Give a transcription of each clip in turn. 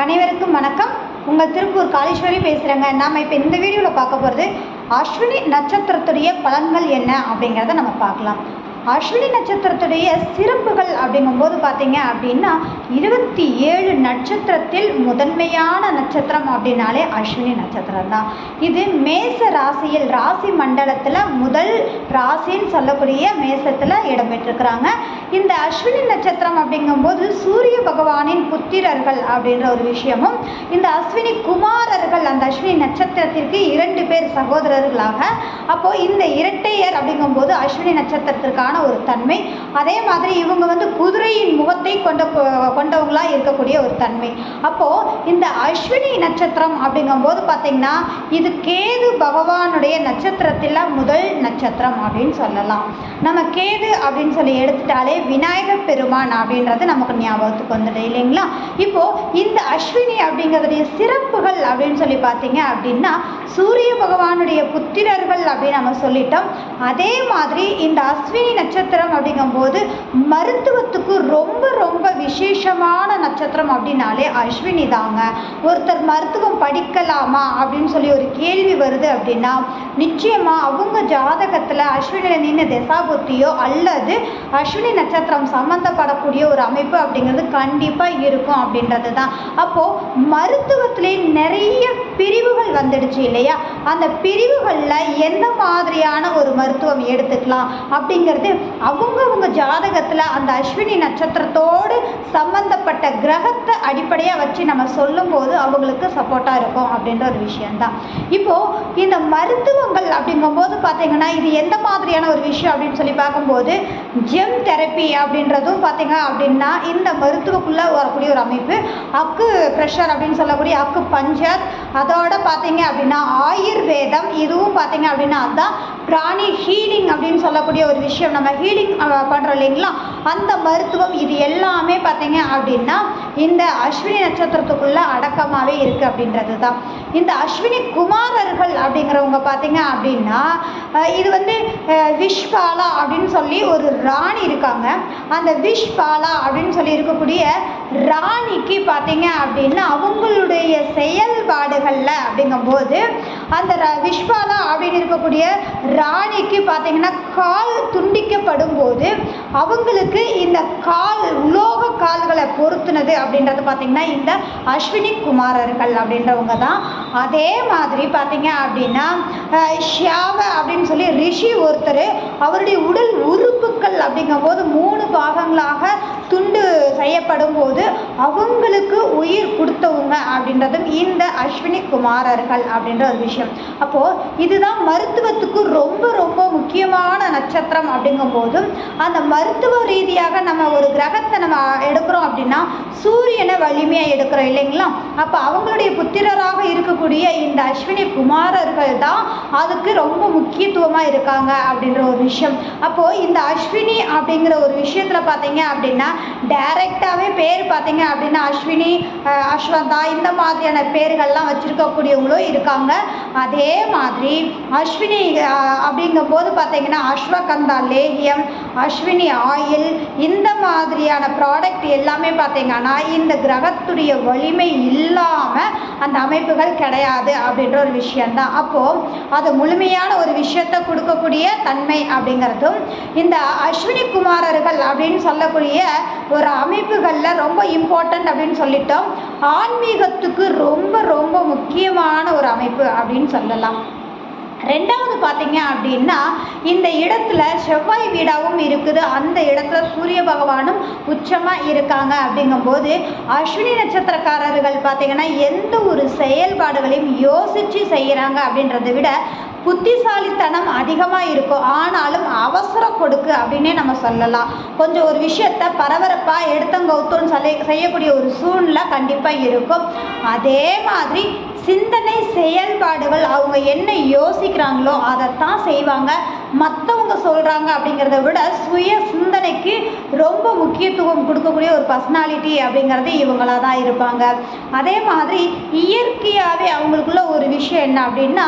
அனைவருக்கும் வணக்கம். உங்கள் திருப்பூர் காளீஸ்வரி பேசுகிறேங்க நாம் இப்போ இந்த வீடியோவில் பார்க்க போகிறது அஸ்வினி நட்சத்திரத்துடைய பலன்கள் என்ன அப்படிங்கிறத நம்ம பார்க்கலாம். அஸ்வினி நட்சத்திரத்துடைய சிறப்புகள் அப்படிங்கும்போது பார்த்தீங்க அப்படின்னா இருபத்தி ஏழு நட்சத்திரத்தில் முதன்மையான நட்சத்திரம் அப்படின்னாலே அஸ்வினி நட்சத்திரம் தான் இது மேச ராசியில் ராசி மண்டலத்தில் முதல் ராசின்னு சொல்லக்கூடிய மேசத்தில் இடம்பெற்றிருக்கிறாங்க. இந்த அஸ்வினி நட்சத்திரம் அப்படிங்கும்போது சூரிய பகவானின் புத்திரர்கள் அப்படின்ற ஒரு விஷயமும் இந்த அஸ்வினி குமாரர்கள் அந்த அஸ்வினி நட்சத்திரத்திற்கு இரண்டு பேர் சகோதரர்களாக அப்போது இந்த இரட்டையர் அப்படிங்கும்போது அஸ்வினி நட்சத்திரத்திற்கான ஒரு தன்மை. அதே மாதிரி இவங்க வந்து குதிரையின் முகத்தை கொண்ட கொண்டவங்களா இருக்கக்கூடிய ஒரு தன்மை. அப்போ இந்த அஸ்வினி நட்சத்திரம் அப்படிங்கும்போது பார்த்தீங்கன்னா இது கேது பகவானுடைய நட்சத்திரத்தில் முதல் நட்சத்திரம் அப்படின்னு சொல்லலாம். நம்ம கேது அப்படின்னு சொல்லி எடுத்துட்டாலே விநாயகர் பெருமான் அப்படின்றது நமக்கு ஞாபகத்துக்கு வந்துடும் இல்லைங்களா? இப்போ இந்த அஸ்வினி அப்படிங்கிறதுடைய சிறப்புகள் அப்படின்னு சொல்லி பார்த்தீங்க அப்படின்னா சூரிய பகவானுடைய புத்திரர்கள் அப்படின்னு நம்ம சொல்லிட்டோம். அதே மாதிரி இந்த அஸ்வினி நட்சத்திரம் அப்படிங்கும்போது மருத்துவத்துக்கு ரொம்ப ரொம்ப விசேஷமான நட்சத்திரம் அப்படின்னாலே அஸ்வினி தாங்க. ஒருத்தர் மருத்துவம் படிக்கலாமா அப்படின்னு சொல்லி ஒரு கேள்வி வருது அப்படின்னா நிச்சயமாக அவங்க ஜாதகத்தில் அஸ்வினியில் நின்று தசாபுத்தியோ அல்லது அஸ்வினி நட்சத்திரம் சம்மந்தப்படக்கூடிய ஒரு அமைப்பு அப்படிங்கிறது கண்டிப்பாக இருக்கும் அப்படின்றது தான் அப்போது மருத்துவத்திலே நிறைய பிரிவுகள் வந்துடுச்சு இல்லையா? அந்த பிரிவுகளில் எந்த மாதிரியான ஒரு மருத்துவம் எடுத்துக்கலாம் அப்படிங்கிறது அவங்கவுங்க ஜாதகத்தில் அந்த அஸ்வினி நட்சத்திரத்தோடு சம்பந்தப்பட்ட கிரகத்தை அடிப்படையாக வச்சு நம்ம சொல்லும்போது அவங்களுக்கு சப்போர்ட்டாக இருக்கும் அப்படின்ற ஒரு விஷயந்தான் இப்போது இந்த மருத்துவங்கள் அப்படிங்கும்போது பார்த்தீங்கன்னா இது எந்த மாதிரியான ஒரு விஷயம் அப்படின்னு சொல்லி பார்க்கும்போது ஜெம் தெரப்பி அப்படின்றதும் பார்த்தீங்க அப்படின்னா இந்த மருத்துவக்குள்ளே வரக்கூடிய ஒரு அமைப்பு. அக்கு ப்ரெஷர் அப்படின்னு சொல்லக்கூடிய அக்கு பஞ்சர். அதோட பார்த்தீங்க அப்படின்னா ஆயுர்வேதம். இதுவும் பார்த்தீங்க அப்படின்னா அதுதான் பிராணி ஹீலிங் அப்படின்னு சொல்லக்கூடிய ஒரு விஷயம். நம்ம ஹீலிங் பண்ணுறோம் இல்லைங்களா? அந்த மருத்துவம் இது எல்லாமே பார்த்தீங்க அப்படின்னா இந்த அஸ்வினி நட்சத்திரத்துக்குள்ளே அடக்கமாகவே இருக்குது அப்படின்றது தான் இந்த அஸ்வினி குமாரர்கள் அப்படிங்கிறவங்க பார்த்தீங்க அப்படின்னா இது வந்து விஷ்பாலா அப்படின்னு சொல்லி ஒரு ராணி இருக்காங்க. அந்த விஷ்பாலா அப்படின்னு சொல்லி இருக்கக்கூடிய ராணிக்கு பார்த்தீங்க அப்படின்னா அவங்களுடைய செயல்பாடுகளில் அப்படிங்கும்போது அந்த விஸ்வாலா அப்படின்னு இருக்கக்கூடிய ராணிக்கு பார்த்தீங்கன்னா கால் துண்டிக்கப்படும் போது அவங்களுக்கு இந்த கால் உலோக கால்களை பொருத்துனது அப்படின்றது பார்த்தீங்கன்னா இந்த அஸ்வினி குமாரர்கள் அப்படின்றவங்க தான். அதே மாதிரி பார்த்தீங்க அப்படின்னா ஷியாவ அப்படின்னு சொல்லி ரிஷி ஒருத்தர் அவருடைய உடல் உறுப்புகள் அப்படிங்கும்போது மூணு பாகங்களாக துண்டு செய்யப்படும் போது அவங்களுக்கு உயிர் கொடுத்தவங்க அப்படின்றதும் இந்த அஸ்வினி குமாரர்கள் அப்படின்ற ஒரு விஷயம். அப்போது இதுதான் மருத்துவத்துக்கு ரொம்ப ரொம்ப முக்கியமான நட்சத்திரம் அப்படிங்கும்போதும் அந்த மருத்துவ ரீதியாக நம்ம ஒரு கிரகத்தை நம்ம எடுக்கிறோம் அப்படின்னா சூரியனை வலிமையாக எடுக்கிறோம் இல்லைங்களா? அப்போ அவங்களுடைய புத்திரராக இருக்கக்கூடிய இந்த அஸ்வினி குமாரர்கள் தான் அதுக்கு ரொம்ப முக்கியத்துவமாக இருக்காங்க அப்படின்ற ஒரு விஷயம். அப்போது இந்த அஸ்வினி அப்படிங்கிற ஒரு விஷயத்தில் பார்த்தீங்க அப்படின்னா டைரெக்டாகவே பேர் பார்த்தீங்க அப்படின்னா அஸ்வினி அஸ்வந்தா இந்த மாதிரியான பேர்கள்லாம் வச்சுருக்கக்கூடியவங்களும் இருக்காங்க. அதே மாதிரி அஸ்வினி அப்படிங்கும்போது பார்த்தீங்கன்னா அஸ்வகந்தா லேகியம் அஸ்வினி ஆயில் இந்த மாதிரியான ப்ராடக்ட் எல்லாமே பார்த்தீங்கன்னா இந்த கிரகத்துடைய வலிமை இல்லாமல் அந்த அமைப்புகள் கிடையாது அப்படின்ற ஒரு விஷயந்தான் அப்போது அது முழுமையான ஒரு விஷயத்தை கொடுக்கக்கூடிய தன்மை அப்படிங்கிறதும் இந்த அஸ்வினி குமாரர்கள் அப்படின்னு சொல்லக்கூடிய ஒரு அமைப்புகளில் ரொம்ப இம்பார்ட்டன்ட் அப்படின்னு சொல்லிட்டோம். ஆன்மீகத்துக்கு ரொம்ப ரொம்ப முக்கியமான ஒரு அமைப்பு அப்படின்னு சொல்லலாம். ரெண்டாவது பார்த்தீங்க அப்படின்னா இந்த இடத்துல செவ்வாய் வீடாகவும் இருக்குது. அந்த இடத்துல சூரிய பகவானும் உச்சமாக இருக்காங்க அப்படிங்கும்போது அஸ்வினி நட்சத்திரக்காரர்கள் பார்த்தீங்கன்னா எந்த ஒரு செயல்பாடுகளையும் யோசித்து செய்கிறாங்க அப்படின்றத விட புத்திசாலித்தனம் அதிகமாக இருக்கும். ஆனாலும் கொடுக்கு அப்படின்னே நம்ம சொல்லலாம். கொஞ்சம் ஒரு விஷயத்த பரபரப்பாக எடுத்தங்கவுத்தோன்னு சொல்லி செய்யக்கூடிய ஒரு சூழ்நிலை கண்டிப்பாக இருக்கும். அதே மாதிரி சிந்தனை செயல்பாடுகள் அவங்க என்ன யோசிக்கிறாங்களோ அதைத்தான் செய்வாங்க. மற்றவங்க சொல்கிறாங்க அப்படிங்கிறத விட சுய சிந்தனைக்கு ரொம்ப முக்கியத்துவம் கொடுக்கக்கூடிய ஒரு பர்சனாலிட்டி அப்படிங்கிறது இவங்களாக தான் இருப்பாங்க. அதே மாதிரி இயற்கையாகவே அவங்களுக்குள்ள ஒரு விஷயம் என்ன அப்படின்னா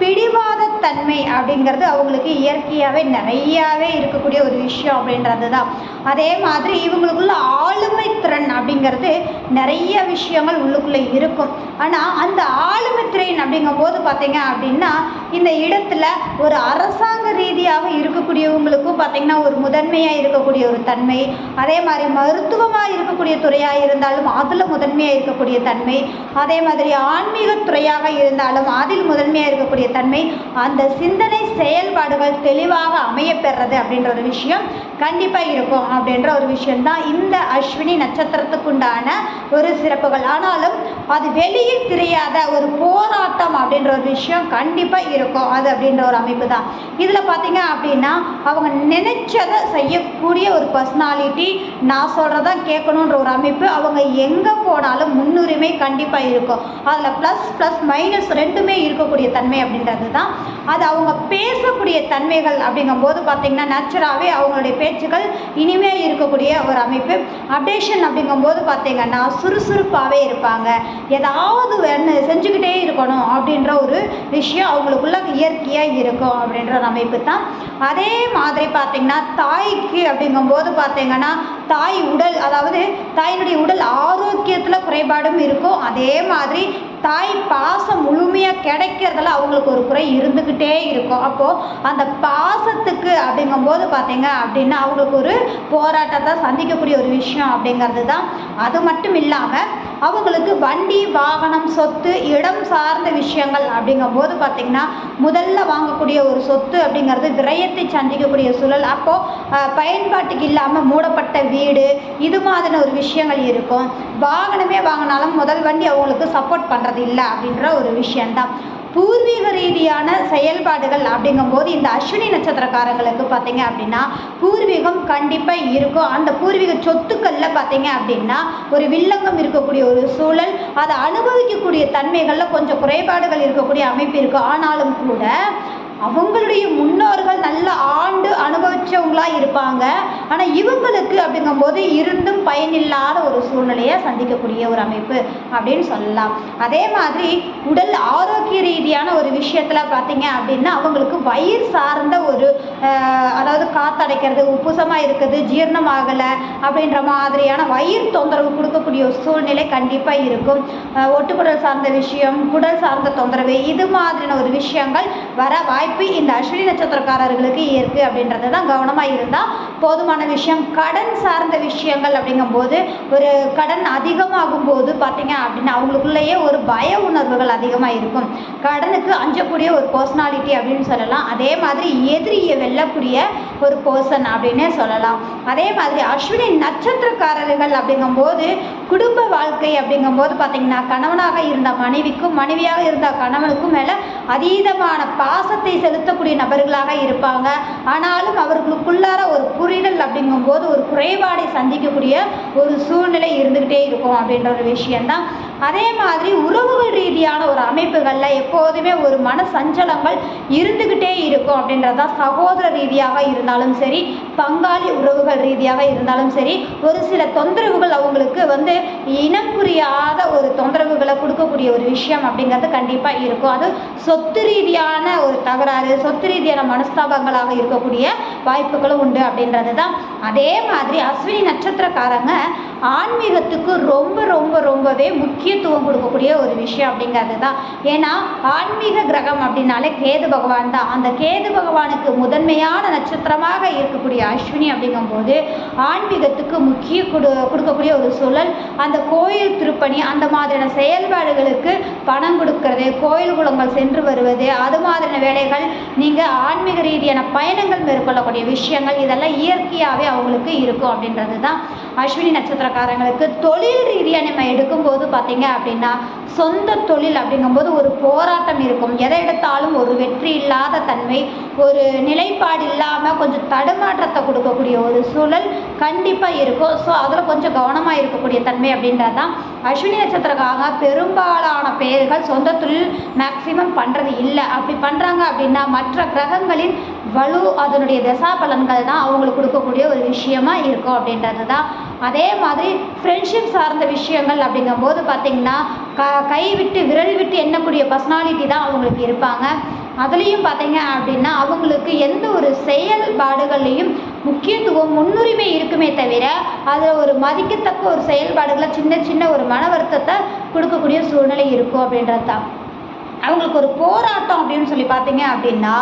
பிடிவாத தன்மை அப்படிங்கிறது அவங்களுக்கு இயற்கையாகவே நிறையாவே இருக்கக்கூடிய ஒரு விஷயம் அப்படின்றது தான் அதே மாதிரி இவங்களுக்குள்ள ஆளுமை திறன் அப்படிங்கிறது நிறைய விஷயங்கள் உள்ளுக்குள்ளே இருக்கும். ஆனால் அந்த ஆளுமை திறன் அப்படிங்கும்போது பார்த்தீங்க அப்படின்னா இந்த இடத்துல ஒரு அரசாங்க ரீதியாக இருக்கக்கூடியவங்களுக்கும் பார்த்திங்கன்னா ஒரு முதன்மையாக இருக்கக்கூடிய ஒரு தன்மை அதே மாதிரி மருத்துவமாக இருக்கக்கூடிய துறையாக இருந்தாலும் அதில் முதன்மையாக இருக்கக்கூடிய தன்மை அதே மாதிரி ஆன்மீக துறையாக இருந்தாலும் அதில் முதன்மையாக இருக்கக்கூடிய தன்மை அந்த அந்த சிந்தனை செயல்பாடுகள் தெளிவாக அமைய பெறது அப்படின்ற ஒரு விஷயம் கண்டிப்பாக இருக்கும் அப்படின்ற ஒரு விஷயந்தான் இந்த அஸ்வினி நட்சத்திரத்துக்குண்டான ஒரு சிறப்புகள். ஆனாலும் அது வெளியில் தெரியாத ஒரு போராட்டம் அப்படின்ற ஒரு விஷயம் கண்டிப்பாக இருக்கும். அது அப்படின்ற ஒரு அமைப்பு தான் இதில் பார்த்தீங்க அப்படின்னா அவங்க நினைச்சதை செய்யக்கூடிய ஒரு பர்சனாலிட்டி நான் சொல்கிறத கேட்கணுன்ற ஒரு அமைப்பு அவங்க எங்கே போனாலும் முன்னுரிமை கண்டிப்பாக இருக்கும். அதில் ப்ளஸ் ப்ளஸ் மைனஸ் ரெண்டுமே இருக்கக்கூடிய தன்மை அப்படின்றது தான் அது அவங்க பேசக்கூடிய தன்மைகள் அப்படிங்கும்போது பார்த்திங்கன்னா நேச்சுராகவே அவங்களுடைய பேச்சுக்கள் இனிமே இருக்கக்கூடிய ஒரு அமைப்பு. அப்டேஷன் அப்படிங்கும்போது பார்த்திங்கன்னா சுறுசுறுப்பாகவே இருப்பாங்க. ஏதாவது ஒன்று செஞ்சுக்கிட்டே இருக்கணும் அப்படின்ற ஒரு விஷயம் அவங்களுக்குள்ள இயற்கையாக இருக்கும் அப்படின்ற ஒரு அமைப்பு தான். அதே மாதிரி பார்த்திங்கன்னா தாய்க்கு அப்படிங்கும்போது பார்த்திங்கன்னா தாய் உடல் அதாவது தாயினுடைய உடல் ஆரோக்கியத்தில் குறைபாடும் இருக்கும். அதே மாதிரி தாய் பாசம் முழுமையாக கிடைக்கிறதுல அவங்களுக்கு ஒரு குறை இருந்துக்கிட்டே இருக்கும். அப்போது அந்த பாசத்துக்கு அப்படிங்கும்போது பார்த்தீங்க அப்படின்னா அவங்களுக்கு ஒரு போராட்டத்தை சந்திக்கக்கூடிய ஒரு விஷயம் அப்படிங்கிறது தான் அது மட்டும் இல்லாமல் அவங்களுக்கு வண்டி வாகனம் சொத்து இடம் சார்ந்த விஷயங்கள் அப்படிங்கும்போது பார்த்திங்கன்னா முதல்ல வாங்கக்கூடிய ஒரு சொத்து அப்படிங்கிறது விரயத்தை சந்திக்கக்கூடிய சூழல். அப்போது பயன்பாட்டுக்கு இல்லாமல் மூடப்பட்ட வீடு இது மாதிரின ஒரு விஷயங்கள் இருக்கும். வாகனமே வாங்கினாலும் முதல் வண்டி அவங்களுக்கு சப்போர்ட் பண்ணுறது இல்லை அப்படின்ற ஒரு விஷயந்தான் பூர்வீக ரீதியான செயல்பாடுகள் அப்படிங்கும்போது இந்த அஸ்வினி நட்சத்திரக்காரங்களுக்கு பார்த்தீங்க அப்படின்னா பூர்வீகம் கண்டிப்பாக இருக்கும். அந்த பூர்வீக சொத்துக்களில் பார்த்தீங்க அப்படின்னா ஒரு வில்லங்கம் இருக்கக்கூடிய ஒரு சூழல் அதை அனுபவிக்கக்கூடிய தன்மைகளில் கொஞ்சம் குறைபாடுகள் இருக்கக்கூடிய அமைப்பு இருக்கும். ஆனாலும் கூட அவங்களுடைய முன்னோர்கள் நல்ல ஆண்டு அனுபவிச்சவங்களா இருப்பாங்க. ஆனால் இவங்களுக்கு அப்படிங்கும்போது இருந்தும் பயனில்லாத ஒரு சூழ்நிலையை சந்திக்கக்கூடிய ஒரு அமைப்பு அப்படின்னு சொல்லலாம். அதே மாதிரி உடல் ஆரோக்கிய ரீதியான ஒரு விஷயத்தில் பார்த்தீங்க அப்படின்னா அவங்களுக்கு வயிறு சார்ந்த ஒரு அதாவது காத்தடைக்கிறது உப்புசமாக இருக்குது ஜீரணமாகலை அப்படின்ற மாதிரியான வயிறு தொந்தரவு கொடுக்கக்கூடிய ஒரு சூழ்நிலை கண்டிப்பாக இருக்கும். ஒட்டுக்குடல் சார்ந்த விஷயம் குடல் சார்ந்த தொந்தரவு இது மாதிரியான ஒரு விஷயங்கள் வர வாய்ப்பு இந்த அஸ்வினி நட்சத்திரக்காரர்களுக்கு இருக்கு அப்படின்றது தான் கவனமாக இருந்தால் போதுமான விஷயம். கடன் சார்ந்த விஷயங்கள் அப்படிங்கும்போது ஒரு கடன் அதிகமாகும் போது பார்த்தீங்க அப்படின்னா அவங்களுக்குள்ளேயே ஒரு பய உணர்வுகள் அதிகமாக இருக்கும். கடனுக்கு அஞ்சக்கூடிய ஒரு பர்சனாலிட்டி அப்படின்னு சொல்லலாம். அதே மாதிரி எதிரியை வெல்லக்கூடிய ஒரு பர்சன் அப்படின்னே சொல்லலாம். அதே மாதிரி அஸ்வினி நட்சத்திரக்காரர்கள் அப்படிங்கும்போது குடும்ப வாழ்க்கை அப்படிங்கும்போது பார்த்தீங்கன்னா கணவனாக இருந்த மனைவிக்கும் மனைவியாக இருந்த கணவனுக்கும் மேலே அதீதமான பாசத்தை செலுத்தக்கூடிய நபர்களாக இருப்பாங்க. ஆனாலும் அவர்களுக்குள்ளார ஒரு புரிதல் அப்படிங்கும்போது ஒரு குறைபாடை சந்திக்கக்கூடிய ஒரு சூழ்நிலை இருந்துக்கிட்டே இருக்கும் அப்படின்ற ஒரு விஷயம்தான். அதே மாதிரி உறவுகள் ரீதியான ஒரு அமைப்புகளில் எப்போதுமே ஒரு மன சஞ்சலங்கள் இருந்துக்கிட்டே இருக்கும் அப்படின்றது தான் சகோதர ரீதியாக இருந்தாலும் சரி பங்காளி உறவுகள் ரீதியாக இருந்தாலும் சரி ஒரு சில தொந்தரவுகள் அவங்களுக்கு வந்து இனம் புரியாத ஒரு தொந்தரவுகளை கொடுக்கக்கூடிய ஒரு விஷயம் அப்படிங்கிறது கண்டிப்பாக இருக்கும். அது சொத்து ரீதியான ஒரு தகராறு சொத்து ரீதியான மனஸ்தாபங்களாக இருக்கக்கூடிய வாய்ப்புகளும் உண்டு அப்படின்றது தான் அதே மாதிரி அஸ்வினி நட்சத்திரக்காரங்க ஆன்மீகத்துக்கு ரொம்ப ரொம்ப ரொம்பவே முக்கியத்துவம் கொடுக்கக்கூடிய ஒரு விஷயம் அப்படிங்கிறது தான். ஏன்னா ஆன்மீக கிரகம் அப்படின்னாலே கேது பகவான் தான். அந்த கேது பகவானுக்கு முதன்மையான நட்சத்திரமாக இருக்கக்கூடிய அஸ்வினி அப்படிங்கும்போது ஆன்மீகத்துக்கு முக்கிய கொடு கொடுக்கக்கூடிய ஒரு சூழல் அந்த கோயில் திருப்பணி அந்த மாதிரியான செயல்பாடுகளுக்கு பணம் கொடுக்கறது கோயில் குளங்கள் சென்று வருவது அது மாதிரியான வேலைகள் நீங்கள் ஆன்மீக ரீதியான பயணங்கள் மேற்கொள்ளக்கூடிய விஷயங்கள் இதெல்லாம் இயற்கையாகவே அவங்களுக்கு இருக்கும் அப்படின்றது தான் அஸ்வினி நட்சத்திரக்காரங்களுக்கு தொழில் ரீதியாக நம்ம எடுக்கும்போது பார்த்தீங்க அப்படின்னா சொந்த தொழில் அப்படிங்கும்போது ஒரு போராட்டம் இருக்கும். எதை எடுத்தாலும் ஒரு வெற்றி இல்லாத தன்மை ஒரு நிலைப்பாடு இல்லாமல் கொஞ்சம் தடுமாற்றத்தை கொடுக்கக்கூடிய ஒரு சூழல் கண்டிப்பாக இருக்கும். ஸோ அதில் கொஞ்சம் கவனமாக இருக்கக்கூடிய தன்மை அப்படின்றது தான் அஸ்வினி நட்சத்திரக்காக பெரும்பாலான பேர்கள் சொந்த தொழில் மேக்சிமம் பண்ணுறது இல்லை. அப்படி பண்ணுறாங்க அப்படின்னா மற்ற கிரகங்களின் வலு அதனுடைய தசா பலன்கள் தான் அவங்களுக்கு கொடுக்கக்கூடிய ஒரு விஷயமா இருக்கும் அப்படின்றது தான் அதே மாதிரி ஃப்ரெண்ட்ஷிப் சார்ந்த விஷயங்கள் அப்படிங்கும்போது பார்த்திங்கன்னா க கை விட்டு விரல் விட்டு எண்ணக்கூடிய பர்சனாலிட்டி தான் அவங்களுக்கு இருப்பாங்க. அதுலேயும் பார்த்தீங்க அப்படின்னா அவங்களுக்கு எந்த ஒரு செயல்பாடுகள்லையும் முக்கியத்துவம் முன்னுரிமை இருக்குமே தவிர அதில் ஒரு மதிக்கத்தக்க ஒரு செயல்பாடுகளை சின்ன சின்ன ஒரு மன வருத்தத்தை கொடுக்கக்கூடிய சூழ்நிலை இருக்கும் அப்படின்றது தான் அவங்களுக்கு ஒரு போராட்டம் அப்படின்னு சொல்லி பார்த்தீங்க அப்படின்னா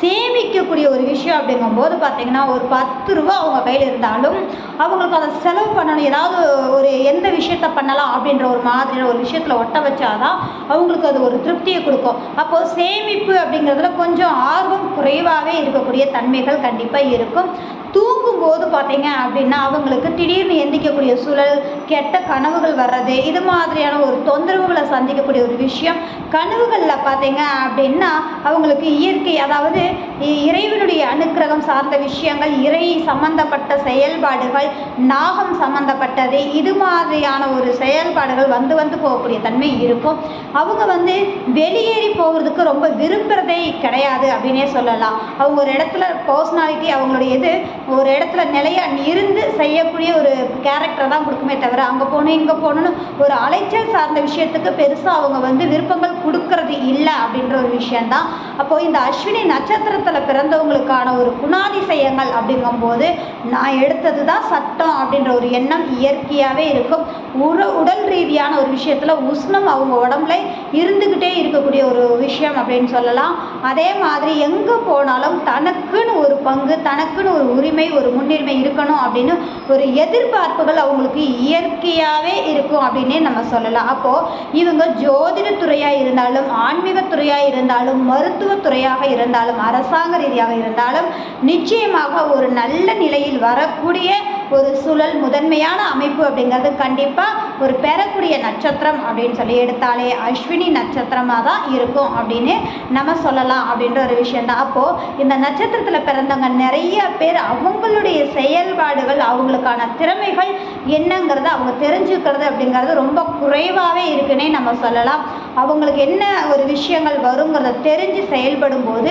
சேமிக்கக்கூடிய ஒரு விஷயம் அப்படிங்கும்போது பார்த்தீங்கன்னா ஒரு பத்து ரூபா அவங்க கையில் இருந்தாலும் அவங்களுக்கு அதை செலவு பண்ணணும் ஏதாவது ஒரு எந்த விஷயத்த பண்ணலாம் அப்படின்ற ஒரு மாதிரியான ஒரு விஷயத்தில் ஒட்ட வச்சாதான் அவங்களுக்கு அது ஒரு திருப்தியை கொடுக்கும். அப்போது சேமிப்பு அப்படிங்கிறதுல கொஞ்சம் ஆர்வம் குறைவாகவே இருக்கக்கூடிய தன்மைகள் கண்டிப்பாக இருக்கும். தூங்கும்போது பார்த்தீங்க அப்படின்னா அவங்களுக்கு திடீர்னு எந்திக்கக்கூடிய சூழல் கெட்ட கனவுகள் வர்றது இது மாதிரியான ஒரு தொந்தரவுகளை சந்திக்கக்கூடிய ஒரு விஷயம். கனவுகளில் பார்த்தீங்க அப்படின்னா அவங்களுக்கு இயற்கை அதாவது இ- இறைவனுடைய அனுக்கிரகம் சார்ந்த விஷயங்கள் இறை சம்பந்தப்பட்ட செயல்பாடுகள் நாகம் சம்பந்தப்பட்டது இது மாதிரியான ஒரு செயல்பாடுகள் வந்து வந்து போகக்கூடிய தன்மை இருக்கும். அவங்க வந்து வெளியேறி போகிறதுக்கு ரொம்ப விரும்புகிறதே கிடையாது அப்படின்னே சொல்லலாம். அவங்க ஒரு இடத்துல பர்சனாலிட்டி அவங்களுடைய இது ஒரு இடத்துல நிலையாக இருந்து செய்யக்கூடிய ஒரு கேரக்டரை தான் கொடுக்குமே தவிர அங்கே போகணும் இங்கே போகணும்னு ஒரு அலைச்சல் சார்ந்த விஷயத்துக்கு பெருசாக அவங்க வந்து விருப்பங்கள் கொடுக்கறது இல்லை அப்படின்ற ஒரு விஷயந்தான் அப்போது இந்த அஸ்வினி நட்சத்திரத்தில் பிறந்தவங்களுக்கான ஒரு குணாதிசயங்கள் அப்படிங்கும்போது நான் எடுத்தது தான் சட்டம் அப்படின்ற ஒரு எண்ணம் இயற்கையாகவே இருக்கும். உட உடல் ரீதியான ஒரு விஷயத்தில் உஷ்ணம் அவங்க உடம்புல இருந்துக்கிட்டே இருக்கக்கூடிய ஒரு விஷயம் அப்படின்னு சொல்லலாம். அதே மாதிரி எங்கே போனாலும் தனக்குன்னு ஒரு பங்கு தனக்குன்னு ஒரு உரிமை ஒரு முன்னுரிமை இருக்கணும் அப்படின்னு ஒரு எதிர்பார்ப்புகள் அவங்களுக்கு இயற்கையாகவே இருக்கும் அப்படின்னே நம்ம சொல்லலாம். அப்போது இவங்க ஜோதிடத்துறையாக இருந்தாலும் ஆன்மீகத்துறையாக இருந்தாலும் மருத்துவத்துறையாக இருந்தாலும் அரசாங்க ரீதியாக இருந்தாலும் நிச்சயமாக ஒரு நல்ல நிலையில் வரக்கூடிய ஒரு சூழல் முதன்மையான அமைப்பு அப்படிங்கிறது கண்டிப்பாக ஒரு பெறக்கூடிய நட்சத்திரம் அப்படின்னு சொல்லி எடுத்தாலே அஸ்வினி நட்சத்திரமாக தான் இருக்கும் அப்படின்னு நம்ம சொல்லலாம் அப்படின்ற ஒரு விஷயந்தான் அப்போது இந்த நட்சத்திரத்தில் பிறந்தவங்க நிறைய பேர் அவங்களுடைய செயல்பாடுகள் அவங்களுக்கான திறமைகள் என்னங்கிறத அவங்க தெரிஞ்சுக்கிறது அப்படிங்கிறது ரொம்ப குறைவாகவே இருக்குன்னே நம்ம சொல்லலாம். அவங்களுக்கு என்ன ஒரு விஷயங்கள் வருங்கிறத தெரிஞ்சு செயல்படும் போது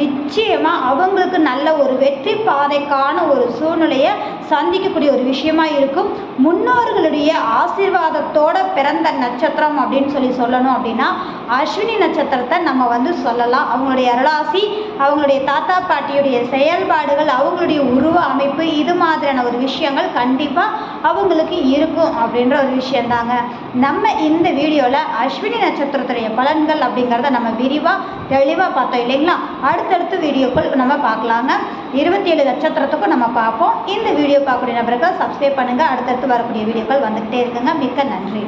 நிச்சயமாக அவங்களுக்கு நல்ல ஒரு வெற்றி பாதைக்கான ஒரு சூழ்நிலையை சந்திக்கக்கூடிய ஒரு விஷயமா இருக்கும். முன்னோர்களுடைய ஆசீர்வாதத்தோட பிறந்த நட்சத்திரம் அப்படின்னு சொல்லி சொல்லணும் அப்படின்னா அஸ்வினி நட்சத்திரத்தை நம்ம வந்து சொல்லலாம். அவங்களுடைய அருளாசி அவங்களுடைய தாத்தா பாட்டியுடைய செயல்பாடுகள் அவங்களுடைய உருவ அமைப்பு இது மாதிரியான ஒரு விஷயங்கள் கண்டிப்பாக அவங்களுக்கு இருக்கும் அப்படின்ற ஒரு விஷயந்தாங்க. நம்ம இந்த வீடியோவில் அஸ்வினி நட்சத்திரத்துடைய பலன்கள் அப்படிங்கிறத நம்ம விரிவாக தெளிவாக பார்த்தோம் இல்லைங்களா? அடுத்தடுத்த வீடியோக்கள் நம்ம பார்க்கலாங்க. இருபத்தி ஏழு நட்சத்திரத்துக்கும் நம்ம பார்ப்போம். இந்த வீடியோ பார்க்கக்கூடிய நபருக்கு சப்ஸ்கிரைப் பண்ணுங்கள் அடுத்தடுத்து வரக்கூடிய வீடியோக்கள் வந்துக்கிட்டே இருக்குங்க. மிக்க நன்றி.